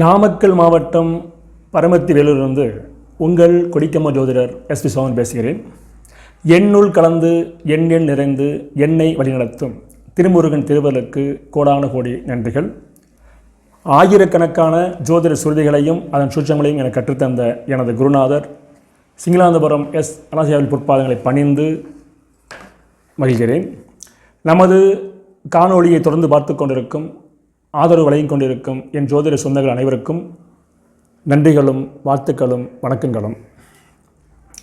நாமக்கல் மாவட்டம் பரமத்தி வேலூரிலிருந்து உங்கள் கொடிக்கம்ம ஜோதிடர் எஸ் பி சோமன் பேசுகிறேன். எண்ணுள் கலந்து எண்ணெண் நிறைந்து எண்ணெய் வழிநடத்தும் திருமுருகன் திருவருளுக்கு கோடான கோடி நன்றிகள். ஆயிரக்கணக்கான ஜோதிட சுருதிகளையும் அதன் சூட்சங்களையும் எனக்கு கற்றுத்தந்த எனது குருநாதர் சிங்களாந்தபுரம் எஸ் அனாசியாவில் பொற்பாதங்களை பணிந்து மகிழ்கிறேன். நமது காணொளியை தொடர்ந்து பார்த்து கொண்டிருக்கும் ஆதரவு வழங்கிக் கொண்டிருக்கும் என் ஜோதிட சொந்தங்கள் அனைவருக்கும் நன்றிகளும் வாழ்த்துக்களும் வணக்கங்களும்.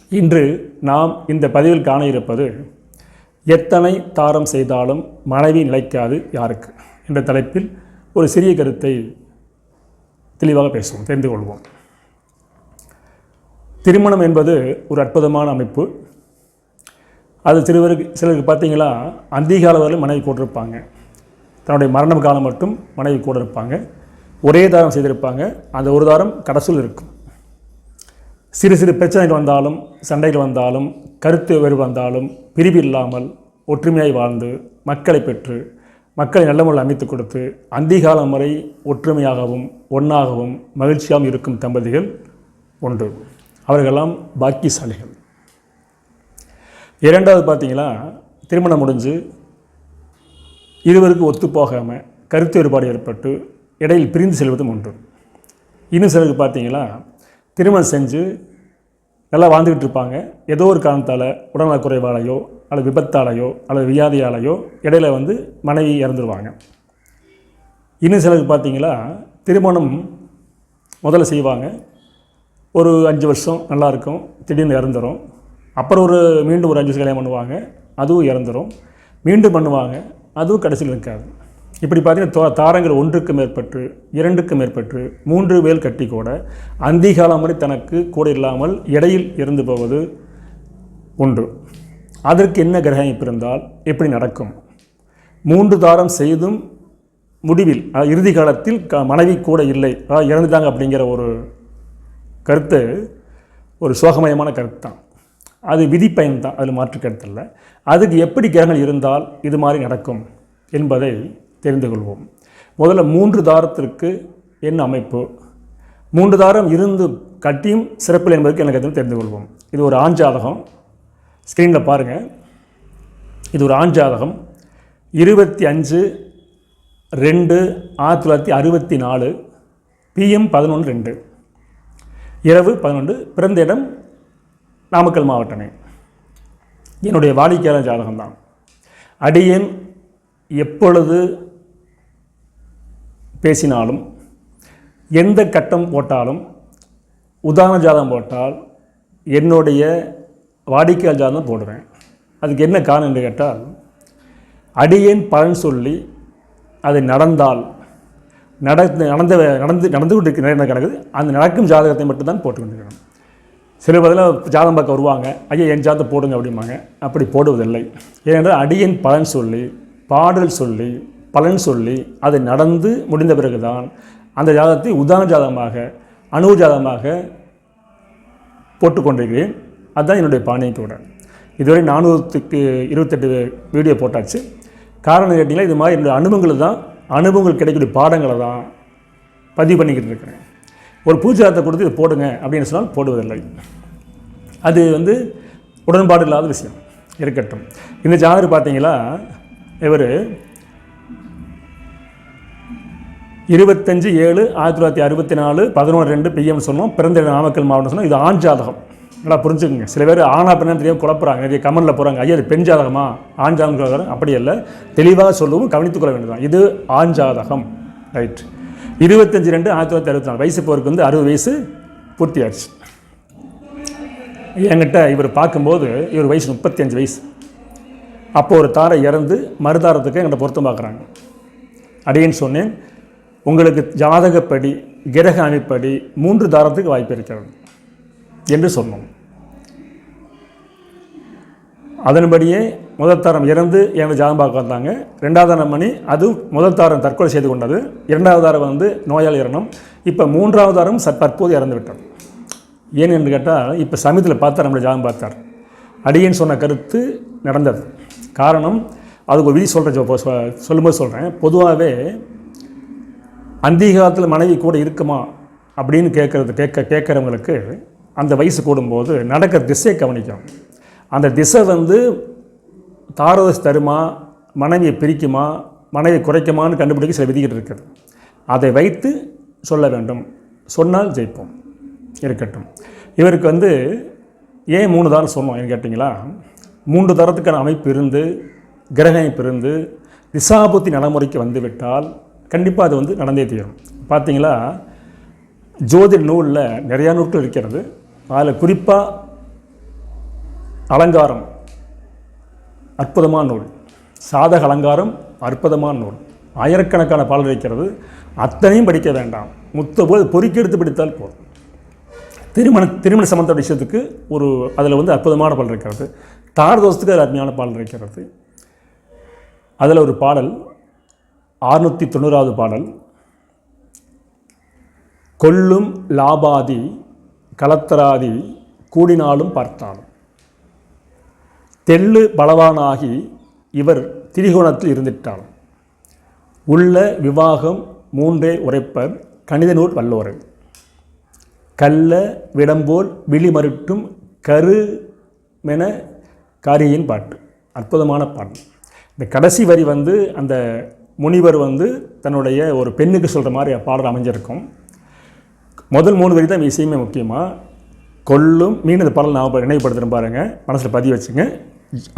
இன்று நாம் இந்த பதிவில் காண இருப்பது எத்தனை தாரம் செய்தாலும் மனைவி நிலைக்காது யாருக்கு? என்ற தலைப்பில் ஒரு சிறிய கருத்தை தெளிவாக பேசுவோம் தெரிந்து கொள்வோம். திருமணம் என்பது ஒரு அற்புதமான அமைப்பு. அது சிறுவருக்கு சிலருக்கு பார்த்தீங்களா அதிகால வரையிலும் மனைவி போட்டிருப்பாங்க. தன்னுடைய மரணம் காலம் மட்டும் மனைவி கூட இருப்பாங்க. ஒரே தாரம் செய்திருப்பாங்க. அந்த ஒரு தாரம் கடைசியில் இருக்கும். சிறு சிறு பிரச்சனைகள் வந்தாலும் சண்டைகள் வந்தாலும் கருத்து வேறு வந்தாலும் பிரிவு இல்லாமல் ஒற்றுமையாய் வாழ்ந்து மக்களை பெற்று மக்களை நல்ல முறையில் அமைத்து கொடுத்து அந்திகாலம் வரை ஒற்றுமையாகவும் ஒன்றாகவும் மகிழ்ச்சியாகவும் இருக்கும் தம்பதிகள் ஒன்று. அவர்களெல்லாம் பாக்கியசாலிகள். இரண்டாவது பார்த்தீங்கன்னா திருமணம் முடிஞ்சு இருவருக்கு ஒத்துப்போகாமல் கருத்து வேறுபாடு ஏற்பட்டு இடையில் பிரிந்து செல்வதும் உண்டு இன்னும் சிலருக்கு பார்த்தீங்களா திருமணம் செஞ்சு நல்லா வாழ்ந்துக்கிட்டு இருப்பாங்க. ஏதோ ஒரு காரணத்தால் உடல்நலக் குறைவாலையோ அல்லது விபத்தாலேயோ அல்லது வியாதியாலேயோ இடையில வந்து மனைவி இறந்துருவாங்க. இன்னும் சிலருக்கு பார்த்தீங்களா திருமணம் முதல்ல செய்வாங்க. ஒரு அஞ்சு வருஷம் நல்லாயிருக்கும் திடீர்னு இறந்துரும். அப்புறம் ஒரு மீண்டும் ஒரு அஞ்சு வருஷம் கல்யாணம் பண்ணுவாங்க அதுவும் இறந்துடும் மீண்டும் பண்ணுவாங்க அதுவும் கடைசியில் இருக்காது. இப்படி பார்த்தீங்கன்னா தாரங்கள் ஒன்றுக்கு மேற்பட்டு இரண்டுக்கு மேற்பட்டு மூன்று வேல் கட்டி கூட அந்திகாலம் வரை தனக்கு கூட இல்லாமல் இடையில் இருந்து போவது உண்டு அதற்கு என்ன கிரகம் இருந்தால் எப்படி நடக்கும்? மூன்று தாரம் செய்தும் முடிவில் இறுதி காலத்தில் க மனைவி கூட இல்லை. அதாவது இறந்துட்டாங்க அப்படிங்கிற ஒரு கருத்து ஒரு சோகமயமான கருத்து தான் அது விதிப்பயன் தான் அதில் மாற்று கருத்து அதுக்கு எப்படி கிரகங்கள் இருந்தால் இது மாதிரி நடக்கும் என்பதை தெரிந்து கொள்வோம். முதல்ல மூன்று தாரத்திற்கு என்ன அமைப்பு? மூன்று தாரம் இருந்து கட்டியும் சிறப்பில் என்பதற்கு எனக்கு எதுவும் தெரிந்து கொள்வோம். இது ஒரு ஆண் ஜாதகம். ஸ்க்ரீனில் பாருங்கள் இது ஒரு ஆண் ஜாதகம். இருபத்தி அஞ்சு ரெண்டு ஆயிரத்தி தொள்ளாயிரத்தி அறுபத்தி நாலு பிஎம் பதினொன்று ரெண்டு. இரவு பதினொன்று பிறந்த இடம் நாமக்கல் மாவட்டமே. என்னுடைய வாடிக்கையாளர் ஜாதகம் தான் அடியேன் எப்பொழுது பேசினாலும் எந்த கட்டம் போட்டாலும் உதாரண ஜாதகம் போட்டால் என்னுடைய வாடிக்கையாளர் ஜாதகம் போடுவேன். அதுக்கு என்ன காரணம் என்று கேட்டால் அடியேன் பலன் சொல்லி அது நடந்தால் நடந்து நடந்த நடந்து நடந்து கொண்டு கிடக்குது அந்த நடக்கும் ஜாதகத்தை மட்டும்தான் போட்டு சில பதில் ஜாதகம் பார்க்க வருவாங்க ஐயா என் ஜாதகம் போடுங்க அப்படிம்பாங்க. அப்படி போடுவதில்லை. ஏனென்றால் அடியின் பலன் சொல்லி பாடல் சொல்லி பலன் சொல்லி அது நடந்து முடிந்த பிறகுதான் அந்த ஜாதகத்தை உதாரண ஜாதகமாக அணு ஜாதகமாக போட்டுக்கொண்டிருக்கிறேன். அதுதான் என்னுடைய பாணியை கூட இதுவரை நானூற்றுக்கு இருபத்தெட்டு வீடியோ போட்டாச்சு. காரணம் கேட்டிங்கன்னா இது மாதிரி என்னுடைய அனுபவங்கள் தான் அனுபவங்கள் கிடைக்கக்கூடிய பாடங்களை தான் பதிவு பண்ணிக்கிட்டு இருக்கிறேன். ஒரு பூஜாரத்தை கொடுத்து இதை போடுங்க அப்படின்னு சொன்னால் போடுவதில்லை. அது வந்து உடன்பாடு இல்லாத விஷயம். இருக்கட்டும். இந்த ஜாதகர் பார்த்தீங்களா? இவர் இருபத்தஞ்சு ஏழு ஆயிரத்தி தொள்ளாயிரத்தி அறுபத்தி நாலு பதினொன்று ரெண்டு பிஎம் சொன்னோம். பிறந்த நாமக்கல் மாவட்டம் சொன்னோம். இது ஆண் ஜாதகம். நல்லா புரிஞ்சுக்கோங்க. சில பேர் ஆனா பெண்ணா தெரியாமல் குழப்புறாங்க. நிறைய கமெண்டில் போகிறாங்க ஐயா அது பெண் ஜாதகமா? ஆண் ஜாதகம் ஜாதகம் அப்படி இல்லை. தெளிவாக சொல்லவும் கவனித்துக்கொள்ள வேண்டியதான் இது ஆண் ஜாதகம். ரைட். இருபத்தஞ்சி ரெண்டு ஆயிரத்தி தொள்ளாயிரத்தி அறுபத்தி நாலு. வயசு போருக்கு வந்து அறுபது வயசு பூர்த்தியாச்சு. என்கிட்ட இவர் பார்க்கும்போது இவர் வயசு முப்பத்தி அஞ்சு வயசு. அப்போ ஒரு தாரை இறந்து மறுதாரத்துக்கு என்கிட்ட பொருத்தம் பார்க்குறாங்க. அப்படின்னு சொன்னேன் உங்களுக்கு ஜாதகப்படி கிரக அமைப்படி மூன்று தாரத்துக்கு வாய்ப்பு இருக்கிறது என்று சொன்னோம். அதன்படியே முதல் தாரம் இறந்து எனது ஜாதகம் பார்க்க வந்தாங்க. ரெண்டாவது தாரம் மணி அது முதல் தாரம் தற்கொலை செய்து கொண்டது. இரண்டாவது தாரம் வந்து நோயால் இறணும் இப்போ மூன்றாவது தாரம் ச தற்போது இறந்து விட்டார் ஏன் என்று கேட்டால் இப்போ சமயத்தில் பார்த்தார் நம்மளை ஜாதகம் பார்த்தார். அடியேன்னு சொன்ன கருத்து நடந்தது. காரணம் அதுக்கு ஒரு விதி சொல்கிறேன் சொல்லும்போது சொல்கிறேன் பொதுவாகவே அந்தீகாரத்தில் மனைவி கூட இருக்குமா அப்படின்னு கேட்குறது கேட்க கேட்குறவங்களுக்கு அந்த வயசு கூடும்போது நடக்கிற திசையை கவனிக்கணும். அந்த திசை வந்து தாரதஸ் தருமா? மனைவியை பிரிக்குமா? மனைவியை குறைக்குமான்னு கண்டுபிடிக்க சில விதிகள் இருக்குது. அதை வைத்து சொல்ல வேண்டும். சொன்னால் ஜெயிப்போம். இருக்கட்டும். இவருக்கு வந்து ஏன் மூணு தாரம் சொன்னோம். கேட்டிங்களா? மூன்று தரத்துக்கான அமைப்பு இருந்து கிரக அமைப்பு இருந்து திசாபுத்தி நடைமுறைக்கு வந்துவிட்டால் கண்டிப்பாக அது வந்து நடந்தே தீரும். பார்த்தீங்களா ஜோதிட நூலில் நிறையா நூல்கள் இருக்கிறது. அதில் குறிப்பாக அலங்காரம். அற்புதமான நூல். சாதக அலங்காரம் அற்புதமான நூல். ஆயிரக்கணக்கான பாடல் இருக்கிறது அத்தனையும் படிக்க வேண்டாம். முத்த போது பொறுக்கி எடுத்து படித்தால் போதும். திருமண திருமண சம்பந்த விஷயத்துக்கு ஒரு அதில் வந்து அற்புதமான பாடல் இருக்கிறது. தாரதோஷத்துக்கு அது அருமையான பாடல் இருக்கிறது. அதில் ஒரு பாடல் ஆறுநூற்றி தொண்ணூறாவது பாடல். கொல்லும் லாபாதி கலத்தராதி கூடினாலும் பார்த்தாலும். தெள்ளு பலவானாகி இவர் திரிகோணத்தில் இருந்திட்டார் உள்ள விவாகம் மூன்றே உரைப்பர் கணித நூல் வல்லோரன் கல்ல விடம்போல் விழிமருட்டும் கரு மென காரியின் பாட்டு. அற்புதமான பாட்டு இந்த கடைசி வரி வந்து அந்த முனிவர் வந்து தன்னுடைய ஒரு பெண்ணுக்கு சொல்கிற மாதிரி பாடல் அமைஞ்சிருக்கும். முதல் மூணு வரி தான் இசையுமே முக்கியமாக கொல்லும் மீன் இந்த பாடல் நான் நினைவுபடுத்துகிறேன் பாருங்கள் மனசில் பதிய வச்சுங்க.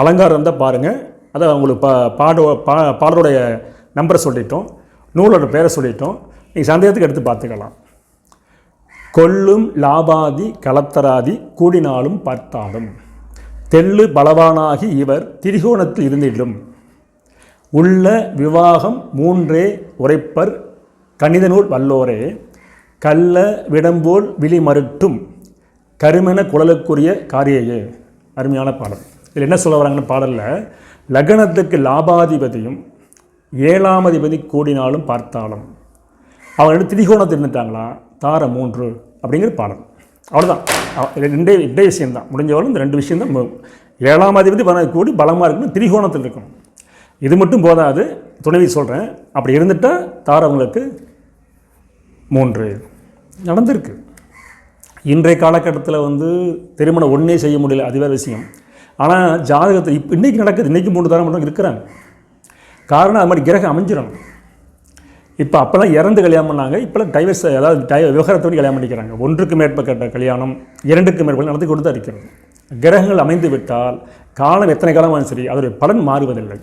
அலங்காரம் இருந்தால் பாருங்கள் அதை உங்களுக்கு பா பாட பா பாடலுடைய நம்பரை சொல்லிட்டோம். நூலோட பேரை சொல்லிட்டோம். நீங்கள் சந்தேகத்துக்கு எடுத்து பார்த்துக்கலாம். கொல்லும் லாபாதி கலத்தராதி கூடினாலும் பார்த்தாலும். தெள்ளு பலவானாகி இவர் திரிகோணத்தில் இருந்திடும். உள்ள விவாகம் மூன்றே உரைப்பர் கணித நூல் வல்லோரே. கல்ல விடம்போல் விழி மறுட்டும் கருமென குழலுக்குரிய காரியையே. அருமையான பாடல். இதில் என்ன சொல்ல வராங்கன்னு பாடலில்? லக்னத்துக்கு லாபாதிபதியும் ஏழாம் அதிபதி கூடினாலும் பார்த்தாலும். அவங்க ரெண்டு திரிகோணத்தில் இருந்துட்டாங்களா? தார மூன்று அப்படிங்கிற பாடல். அவ்வளோதான் ரெண்டே ரெண்டே விஷயம்தான். முடிஞ்சவரும் இந்த ரெண்டு விஷயம் தான் ஏழாம் அதிபதி பல கூடி பலமாக இருக்கணும் திரிகோணத்தில் இருக்கணும். இது மட்டும் போதாது துணைவி சொல்கிறேன் அப்படி இருந்துட்டால் தாரவங்களுக்கு மூன்று. நடந்திருக்கு. இன்றைய காலகட்டத்தில் வந்து திருமணம் ஒன்றே செய்ய முடியல அது வேறு விஷயம். ஆனால் ஜாதகத்தில் இப்போ இன்றைக்கி நடக்குது. இன்றைக்கி மூணு தாரம் மட்டும் இருக்கிறாங்க. காரணம் அது மாதிரி கிரகம் அமைஞ்சிடும் இப்போ அப்போல்லாம் இறந்து கல்யாணம் பண்ணாங்க. இப்போலாம் டைவர்ஸ் அதாவது டை விவகாரத்தோடு கல்யாணம் பண்ணிக்கிறாங்க. ஒன்றுக்கு மேற்பட்ட கல்யாணம் இரண்டுக்கு மேற்பட்ட நடந்து கொண்டு தான் இருக்கிறது. கிரகங்கள் அமைந்து விட்டால் காலம் எத்தனை காலமாக சரி அதோடைய பலன் மாறுவதில்லை.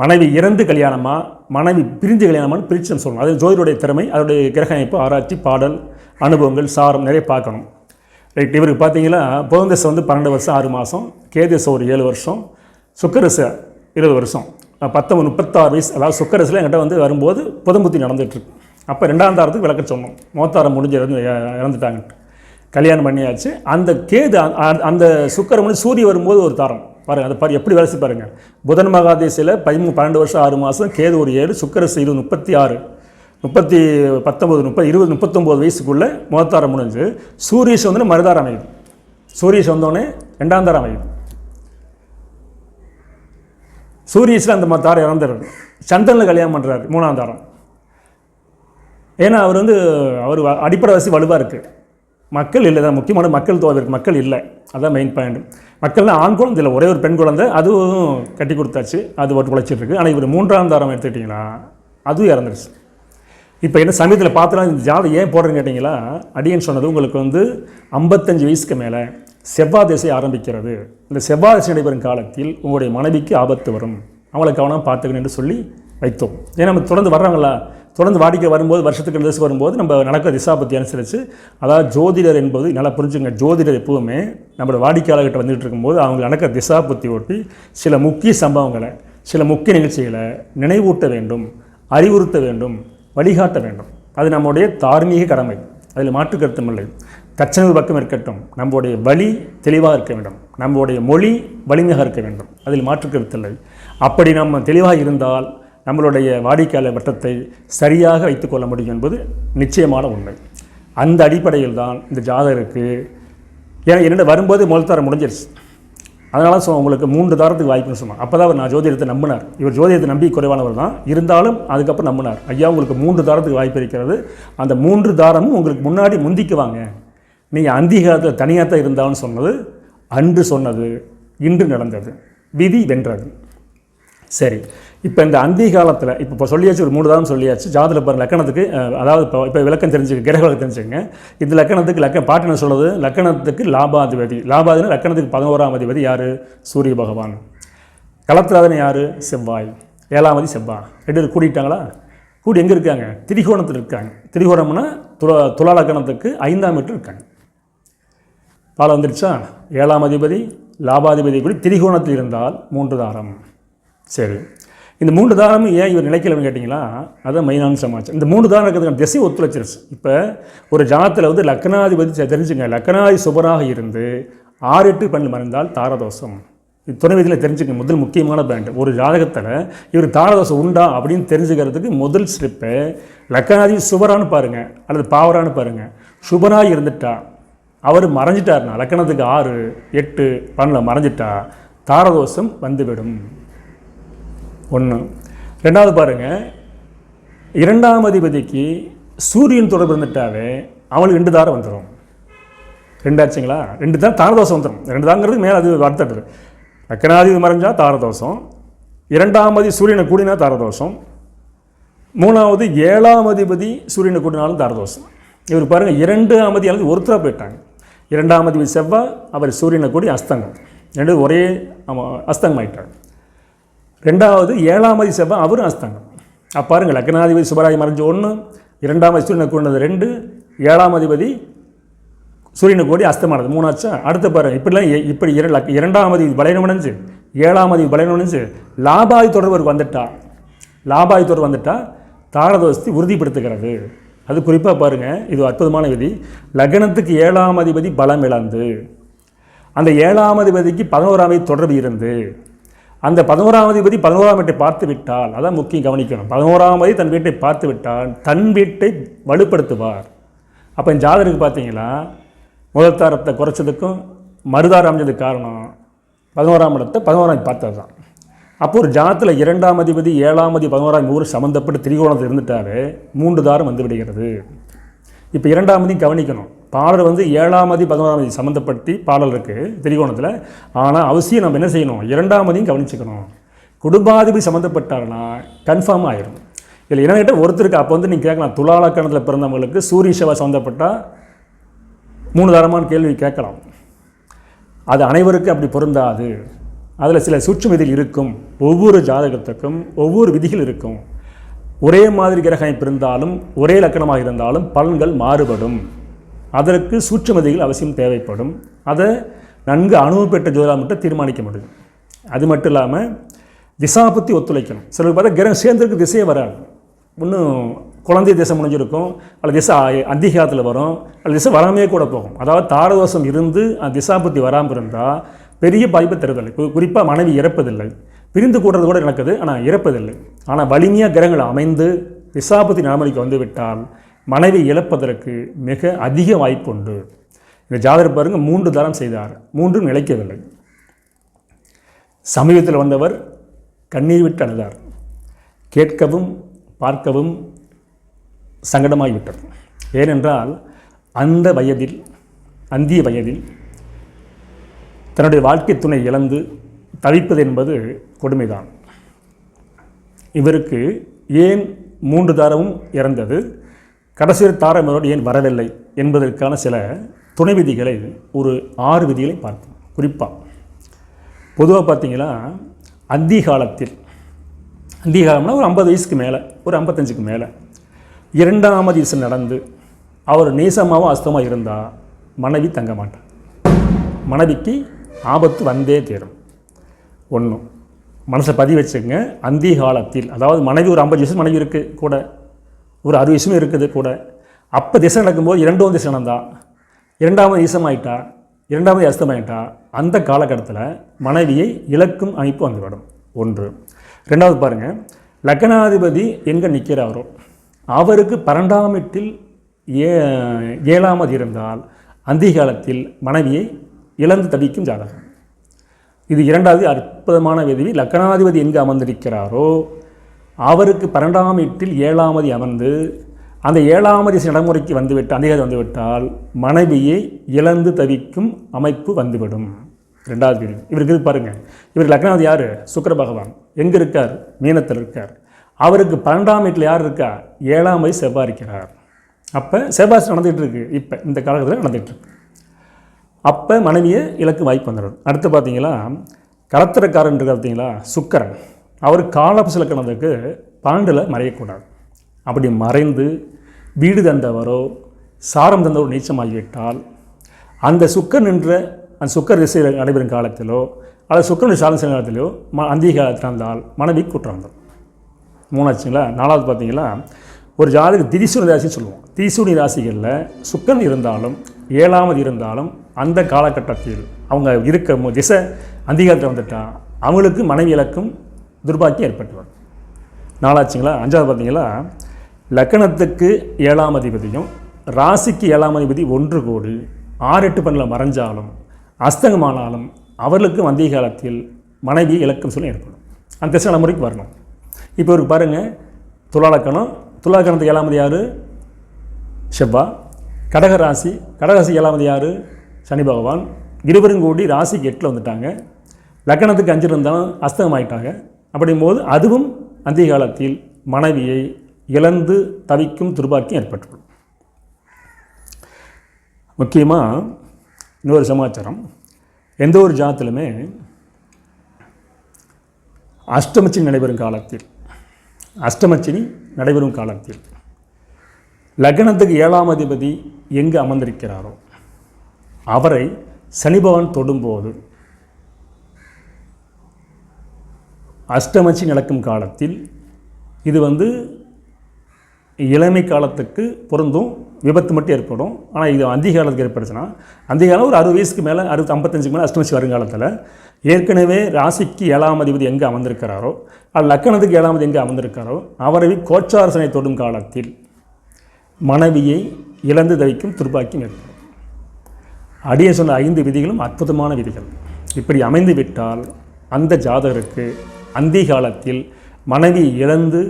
மனைவி இறந்து கல்யாணமாக மனைவி பிரிஞ்சு கல்யாணமானு பிரித்து நம்ம சொல்லணும். அது ஜோதியுடைய திறமை அதோடைய கிரக அமைப்பு ஆராய்ச்சி பாடல் அனுபவங்கள் சாரம் நிறைய பார்க்கணும். ரைட் இவருக்கு பார்த்தீங்கன்னா புதந்தசை வந்து பன்னெண்டு வருஷம் ஆறு மாதம் கேதசை ஒரு ஏழு வருஷம் சுக்கரசை இருபது வருஷம். பத்தொம்பது முப்பத்தாறு வயசு அதாவது சுக்கரசில் என்கிட்ட வந்து வரும்போது புதம்புத்தி நடந்துகிட்ருக்கு அப்போ ரெண்டாம் தாரத்துக்கு விளக்க சொன்னோம். மோத்தாரம் முடிஞ்சு இறந்து இறந்துட்டாங்க. கல்யாணம் பண்ணியாச்சு. அந்த கேது அந்த சுக்கரம் வந்து சூரிய வரும்போது ஒரு தாரம். பாருங்கள் அதை பாரு எப்படி வேலை செய்ய பாருங்க புதன் மகாதேசியில் பதிமூணு பன்னெண்டு வருஷம் ஆறு மாதம் கேது ஒரு ஏழு சுக்கரசு இருபது முப்பத்தி ஆறு முப்பத்தி பத்தொம்பது முப்பது இருபது முப்பத்தொம்போது வயசுக்குள்ளே மோத்தாரம் முடிஞ்சு சூரியஸ் வந்து மருதாரம் அமையுது. சூரியஸ் வந்தோடனே ரெண்டாம் தாரம் அமையுது. சூரியஸில் அந்த ம- தாரம் இறந்துடுறது சந்திரனில் கல்யாணம் பண்ணுறாரு மூணாம் தாரம். ஏன்னா அவர் வந்து அவர் வ- அடிப்படை வசதி வலுவாக இருக்குது மக்கள் இல்லை தான் முக்கியமான மக்கள் தேவை இருக்குது மக்கள் இல்லை. அதான் மெயின் பாயிண்ட் மக்கள்னா ஆண் குழந்தை இல்லை ஒரே ஒரு பெண் குழந்தை அதுவும் கட்டி கொடுத்தாச்சு அது ஒட்டு உழைச்சிட்டு ஆனால் இவர் மூன்றாம் தாரம் எடுத்துக்கிட்டிங்கன்னா அதுவும் இறந்துருச்சு. இப்போ என்ன சமயத்தில் பார்த்துலாம் இந்த ஜாதகம் ஏன் போடுறேன்னு கேட்டிங்களா? அடியன் சொன்னது உங்களுக்கு வந்து ஐம்பத்தஞ்சு வயசுக்கு மேலே செவ்வாய் திசை ஆரம்பிக்கிறது. இந்த செவ்வாய் திசை நடைபெறும் காலத்தில் உங்களுடைய மனைவிக்கு ஆபத்து வரும். அவங்கள கவனம் பார்த்துக்கணும் என்று சொல்லி வைத்தோம். ஏன்னா நம்ம தொடர்ந்து வர்றாங்களா தொடர்ந்து வாடிக்கை வரும்போது வருஷத்துக்கு ரெண்டு வருஷம் வரும்போது நம்ம நடக்கிற திசா பற்றி அனுசரித்து அதாவது ஜோதிடர் என்பது நல்லா புரிஞ்சுங்க ஜோதிடர் எப்போவுமே நம்மளோட வாடிக்கையாளர்கிட்ட வந்துகிட்டு இருக்கும்போது அவங்க நடக்கிற திசா பற்றி ஒட்டி சில முக்கிய சம்பவங்களை சில முக்கிய நிகழ்ச்சிகளை நினைவூட்ட வேண்டும் அறிவுறுத்த வேண்டும். வழிகாட்ட வேண்டும். அது நம்முடைய தார்மீக கடமை. அதில் மாற்று கருத்தமில்லை கச்சனது பக்கம் இருக்கட்டும் நம்முடைய வழி தெளிவாக இருக்க வேண்டும். நம்முடைய மொழி வலிமையாக இருக்க வேண்டும். அதில் மாற்று கருத்தில்லை அப்படி நம்ம தெளிவாக இருந்தால் நம்மளுடைய வாடிக்கையாளர் வட்டத்தை சரியாக வைத்துக்கொள்ள முடியும் என்பது நிச்சயமான உண்மை. அந்த அடிப்படையில் தான் இந்த ஜாதகருக்கு ஏன்னா என்னோட வரும்போது முதல் முடிஞ்சிருச்சு. அதனால சொ உங்களுக்கு மூன்று தாரத்துக்கு வாய்ப்புன்னு சொன்னோம் அப்போ தான் அவர் நான் ஜோதிடத்தை நம்பினார். இவர் ஜோதிடத்தை நம்பி குறைவானவர் தான். இருந்தாலும் அதுக்கப்புறம் நம்பினார். ஐயா உங்களுக்கு மூன்று தாரத்துக்கு வாய்ப்பு இருக்கிறது. அந்த மூன்று தாரமும் உங்களுக்கு முன்னாடி முந்திக்குவாங்க. நீங்கள் அந்திகாரத்தில் தனியாக தான் இருந்தாலும் சொன்னது அன்று சொன்னது இன்று நடந்தது. விதி வென்றது. சரி. இப்போ இந்த அந்தி காலத்தில் இப்போ இப்போ சொல்லியாச்சு ஒரு மூணு தாரம் சொல்லியாச்சு. ஜாதத்தில் பாருங்கள் லக்கணத்துக்கு அதாவது இப்போ இப்போ விளக்கம் தெரிஞ்சுக்க கிரக விளக்கம் தெரிஞ்சுக்கங்க. இந்த லக்கணத்துக்கு லக்க பாட்டு என்ன சொல்லுது? லக்கணத்துக்கு லாபாதிபதி. லாபாதினா லக்கணத்துக்கு பதினோராம் அதிபதி யார்? சூரிய பகவான். களத்திராதனை யார்? செவ்வாய். ஏழாமதி செவ்வாய். ரெண்டு பேர் கூடிட்டாங்களா? கூடி எங்கே இருக்காங்க? திரிகோணத்தில் இருக்காங்க. திரிகோணம்னா துலா துலா லக்கணத்துக்கு ஐந்தாம் மீட்டர் இருக்காங்க. பாலம் வந்துருச்சா? ஏழாம் அதிபதி லாபாதிபதி கூடி திரிகோணத்தில் இருந்தால் மூன்று தாரம் சரி. இந்த மூன்று தாரமும் ஏன் இவர் நிலைக்கலன்னு கேட்டிங்களா? அதான் மெயினான சமாச்சாரம். இந்த மூணு தாரம் இருக்கிறதுக்கான திசை ஒத்துழைச்சிருச்சு. இப்போ ஒரு ஜாதத்தில் வந்து லக்னாதிபதி தெரிஞ்சுங்க. லக்னாதி சுபராக இருந்து ஆறு எட்டு பன்னெண்டு மறைந்தால் தாரதோஷம். இது துணை விதியில் தெரிஞ்சுக்க முதல் முக்கியமான பேண்ட் ஒரு ஜாதகத்தில் இவர் தாரதோஷம் உண்டா அப்படின்னு தெரிஞ்சுக்கிறதுக்கு முதல் ஸ்டெப்பு லக்னாதி சுபரான்னு பாருங்கள் அல்லது பாவரான்னு பாருங்கள் சுபராக இருந்துட்டா அவர் மறைஞ்சிட்டார்னா லக்கணத்துக்கு ஆறு எட்டு பன்னெண்டு மறைஞ்சிட்டா தாரதோஷம் வந்துவிடும். ஒன்று ரெண்டாவது பாருங்கள் இரண்டாம் அதிபதிக்கு சூரியன் தொடர்பு இருந்துட்டாவே அவளுக்கு ரெண்டு தாரம் வந்துடும் ரெண்டாச்சுங்களா ரெண்டு தான் தாரதோஷம் வந்துடும் ரெண்டு தாங்கிறது மேலே அது வருத்தப்படுது லக்கணாதிபதி மறைஞ்சால் தாரதோஷம். இரண்டாம் அதி சூரியனை கூடினா தாரதோஷம். மூணாவது ஏழாம் அதிபதி சூரியனை கூட்டினாலும் தாரதோஷம். இவர் பாருங்கள் இரண்டு அமதி அல்லது ஒருத்தராக போயிட்டாங்க. இரண்டாம் அதிபதி செவ்வாய் அவர் சூரியனை கூடி அஸ்தங்கம். ரெண்டு ஒரே அஸ்தங்கம் ஆயிட்டாங்க ரெண்டாவது ஏழாம் செவ்வாய் அவரும் அஸ்தங்கம் அப்பாருங்க பாருங்கள் லக்னாதிபதி சுபராய் மறைஞ்சு ஒன்று இரண்டாம் சூரியனை கூடினது ரெண்டு ஏழாம் அதிபதி சூரியனை கோடி அஸ்தமானது மூணாச்சா அடுத்து பாருங்க இப்படிலாம் இப்படி இர- இரண்டாம் அதிபதி பலனமடைஞ்சு ஏழாம் அதிபதி பலனமடைஞ்சு லாபாதி தொடர்பு வந்துட்டா. லாபாதி தொடர்பு வந்துட்டா தாரதோஸ்தி உறுதிப்படுத்துகிறது. அது குறிப்பாக பாருங்கள் இது அற்புதமான விதி. லக்னத்துக்கு ஏழாம் அதிபதி பலம் இழந்து அந்த ஏழாம் அதிபதிக்கு பதினோராம் தொடர்பு இருந்து அந்த பதினோராம் அதிபதி பதினோராம் வீட்டை பார்த்து விட்டால் அதான் முக்கியம் கவனிக்கணும். பதினோராம் அதிபதி தன் வீட்டை பார்த்து விட்டால் தன் வீட்டை வலுப்படுத்துவார். அப்போ ஜாதகருக்கு பார்த்தீங்களா? முதல் தாரத்தை குறைச்சதுக்கும் மருதார் அமைஞ்சதுக்கு காரணம் பதினோராம் இடத்தை பதினோராம் பார்த்தது தான். அப்போ ஒரு ஜாதத்தில் இரண்டாம் அதிபதி ஏழாம் அதிபதி பதினோராம் ஊர் சம்மந்தப்பட்டு திரிகோணத்தில் இருந்துட்டாரு மூன்று தாரம் வந்து விடுகிறது. இப்போ இரண்டாமதியும் கவனிக்கணும். பாடல் வந்து ஏழாம் பதினோராமதி பதினோராம் சம்மந்தப்பட்டு பாடல் இருக்குது திரிகோணத்தில். ஆனால் அவசியம் நம்ம என்ன செய்யணும்? இரண்டாமதியும் கவனிச்சுக்கணும். குடும்பாதிபதி சம்மந்தப்பட்டாருன்னா கன்ஃபார்ம் ஆயிடும் இதில் என்ன கேட்டால் ஒருத்தருக்கு அப்போ வந்து நீங்கள் கேட்கலாம். துலாலக்கணத்தில் பிறந்தவங்களுக்கு சூரிய செவ்வாய் சம்மந்தப்பட்டால் மூணு தரமான கேள்வி கேட்கலாம். அது அனைவருக்கும் அப்படி பொருந்தாது. அதில் சில சுற்று விதிகள் இருக்கும். ஒவ்வொரு ஜாதகத்துக்கும் ஒவ்வொரு விதிகள் இருக்கும். ஒரே மாதிரி கிரகம் அமைப்பு இருந்தாலும் ஒரே லக்கணமாக இருந்தாலும் பலன்கள் மாறுபடும். அதற்கு சூட்சும அவசியம் தேவைப்படும். அதை நன்கு அனுபவம் பெற்ற ஜோதிடம் மட்டும் தீர்மானிக்க முடியும். அது மட்டும் இல்லாமல் திசாபத்தி ஒத்துழைக்கணும். சிலர் பார்த்தா கிரகம் சேர்ந்திருக்கு திசையே வராது. இன்னும் குழந்தை திசை முடிஞ்சிருக்கும் அல்லது திசை அதிகாலத்தில் வரும் அல்லது திசை வராமையே கூட போகும். அதாவது தாரதோஷம் இருந்து அந்த திசாபுத்தி வராமல் இருந்தால் பெரிய பாதிப்பை தருவதில்லை. குறிப்பாக மனைவி இறப்பதில்லை. பிரிந்து கூடுறது கூட நடக்குது ஆனால் இறப்பதில்லை. ஆனால் வலிமையாக கிரகங்கள் அமைந்து விசாபத்தி நடைமுறைக்கு வந்துவிட்டால் மனைவி இழப்பதற்கு மிக அதிக வாய்ப்புண்டு. இந்த ஜாதகர் பாருங்கள் மூன்று தரம் செய்தார். மூன்றும் நிலைக்கவில்லை. சமீபத்தில் வந்தவர் கண்ணீர் விட்டு அழுதார். கேட்கவும் பார்க்கவும் சங்கடமாகிவிட்டது ஏனென்றால் அந்த வயதில் அந்திய வயதில் தன்னுடைய வாழ்க்கை துணை இழந்து தவிப்பது என்பது கொடுமைதான். இவருக்கு ஏன் மூன்று தாரமும் இறந்தது? கடைசியில் தாரமரோடு ஏன் வரவில்லை என்பதற்கான சில துணை விதிகளை ஒரு ஆறு விதிகளை பார்ப்போம். குறிப்பாக பொதுவாக பார்த்தீங்கன்னா அந்தி காலத்தில் அந்தி ஒரு ஐம்பது வயசுக்கு மேலே ஒரு ஐம்பத்தஞ்சுக்கு மேலே இரண்டாம் திசை நடந்து அவர் நேசமாகவும் அஸ்தமாக இருந்தால் மனைவி தங்க மாட்டார். மனைவிக்கு ஆபத்து வந்தே தேரும். ஒன்று மனசை பதிவு வச்சுங்க. அந்தி காலத்தில் அதாவது மனைவி ஒரு ஐம்பது வயசு மனைவி இருக்குது கூட. ஒரு அறுபது வயசும் இருக்குது கூட. அப்போ திசை நடக்கும்போது இரண்டாம் திசை நடந்தா இரண்டாவது ஈசமாயிட்டா இரண்டாவது அஸ்தமாயிட்டா அந்த காலகட்டத்தில் மனைவியை இழக்கும் அமைப்பு வந்துவிடும். ஒன்று. ரெண்டாவது பாருங்கள் லக்னாதிபதி எங்கே நிற்கிறாரோ அவருக்கு பன்னெண்டாம் வீட்டில் ஏ ஏழாமது இருந்தால் அந்தி காலத்தில் மனைவியை இழந்து தவிக்கும் ஜாதகம். இது இரண்டாவது அற்புதமான விதவி லக்கணாதிபதி எங்கு அமர்ந்திருக்கிறாரோ அவருக்கு பன்னெண்டாம் வீட்டில் ஏழாமதி அமர்ந்து அந்த ஏழாமதி நடைமுறைக்கு வந்துவிட்டு அதிகாரி வந்துவிட்டால் மனைவியை இழந்து தவிக்கும் அமைப்பு வந்துவிடும். ரெண்டாவது வீடு இவருக்கு இது பாருங்கள் இவர் லக்னாவது யார்? சுக்கர பகவான். எங்கே இருக்கார்? மீனத்தில் இருக்கார். அவருக்கு பன்னெண்டாம் வீட்டில் யார் இருக்கா? ஏழாம் வயசு செவ்வாய் இருக்கிறார். அப்போ செவ்வாய் நடந்துகிட்டு இருக்கு. இப்போ இந்த காலகட்டத்தில் நடந்துகிட்ருக்கு அப்போ மனைவியை இலக்கு வாய்ப்பு வந்துடும். அடுத்து பார்த்தீங்களா கலத்திரக்காரன் இருக்கு பார்த்தீங்களா சுக்கரன். அவர் காலபசு இலக்கணத்துக்கு பாண்டில் மறையக்கூடாது. அப்படி மறைந்து வீடு தந்தவரோ சாரம் தந்தவரோ நீச்சமாகிவிட்டால் அந்த சுக்கரன் என்ற அந்த சுக்கர் திசையில் நடைபெறும் காலத்திலோ அல்லது சுக்கரன் சாதன செய்யும் காலத்திலோ ம அந்திய காலத்தில் இருந்தால் மனைவி குற்றம் வந்துடும். மூணாச்சுங்களா நாலாவது பார்த்தீங்களா ஒரு ஜாதக திரிசூனி ராசி சொல்லுவோம். திரிசூனி ராசிகளில் சுக்கன் இருந்தாலும் ஏழாமது இருந்தாலும் அந்த காலகட்டத்தில் அவங்க இருக்க மு- திசை அந்தீகாரத்தில் வந்துட்டால் அவங்களுக்கு மனைவி இலக்கும் துர்பாக்கியம் ஏற்பட்டு வரும் நாலாச்சுங்களா அஞ்சாவது பார்த்தீங்களா லக்கணத்துக்கு ஏழாம் அதிபதியும் ராசிக்கு ஏழாம் அதிபதி ஒன்று கோடி ஆறு எட்டு பண்ணில் மறைஞ்சாலும் அஸ்தங்கமானாலும் அவர்களுக்கும் வந்திய காலத்தில் மனைவி இலக்கம் சொல்லி ஏற்படும். அந்த திசை முறைக்கு வரணும். இப்போ ஒரு பாருங்கள் துளாலக்கணம் துலாலக்கணத்துக்கு ஏழாமது யார் செவ்வா. கடகராசி கடகராசி ஏழாமது யார் சனி பகவான். இருவரும் கூடி ராசிக்கு எட்டில் வந்துட்டாங்க. லக்கணத்துக்கு அஞ்சு இருந்தாலும் அஸ்தகமாயிட்டாங்க அப்படிங்கும்போது அதுவும் அந்திய காலத்தில் மனைவியை இழந்து தவிக்கும் துர்பாக்கியம் ஏற்பட்டுள்ளது. முக்கியமாக இன்னொரு சமாச்சாரம். எந்த ஒரு ஜாத்திலுமே அஷ்டமச்சினி நடைபெறும் காலத்தில் அஷ்டமச்சினி நடைபெறும் காலத்தில். லக்னத்துக்கு ஏழாம் அதிபதி எங்கு அமர்ந்திருக்கிறாரோ அவரை சனி பகவான் தொடும்போது அஷ்டமச்சி நடக்கும் காலத்தில் இது வந்து இளமை காலத்துக்கு பொருந்தும் விபத்து மட்டும் ஏற்படும். ஆனால் இது அதிக காலத்துக்கு ஏற்படுச்சுன்னா அந்த காலம் ஒரு அறுபது வயசுக்கு மேலே அறுபது ஐம்பத்தஞ்சுக்கு மேலே அஷ்டமசி வருங்காலத்தில் ஏற்கனவே ராசிக்கு ஏழாம் அதிபதி எங்கே அமர்ந்திருக்கிறாரோ அது லக்கணத்துக்கு ஏழாம் எங்கே அமர்ந்திருக்காரோ அவரை கோச்சாரசனை தொடும் காலத்தில் மனைவியை இழந்து தவிக்கும் துர்பாக்கியம் ஏற்படும். அடியே சொன்ன ஐந்து விதிகளும் அற்புதமான விதிகள். இப்படி அமைந்து விட்டால் அந்த ஜாதகருக்கு அந்தி காலத்தில் மனைவி இழந்து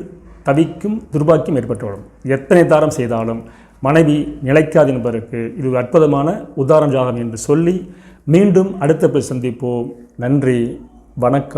தவிக்கும் துர்பாக்கியம் ஏற்பட்டுவிடும் எத்தனை தாரம் செய்தாலும் மனைவி நிலைக்காது என்பதற்கு இது ஒரு அற்புதமான உதாரணம் ஜாதகம் என்று சொல்லி மீண்டும் அடுத்த போய் சந்திப்போம். நன்றி. வணக்கம்.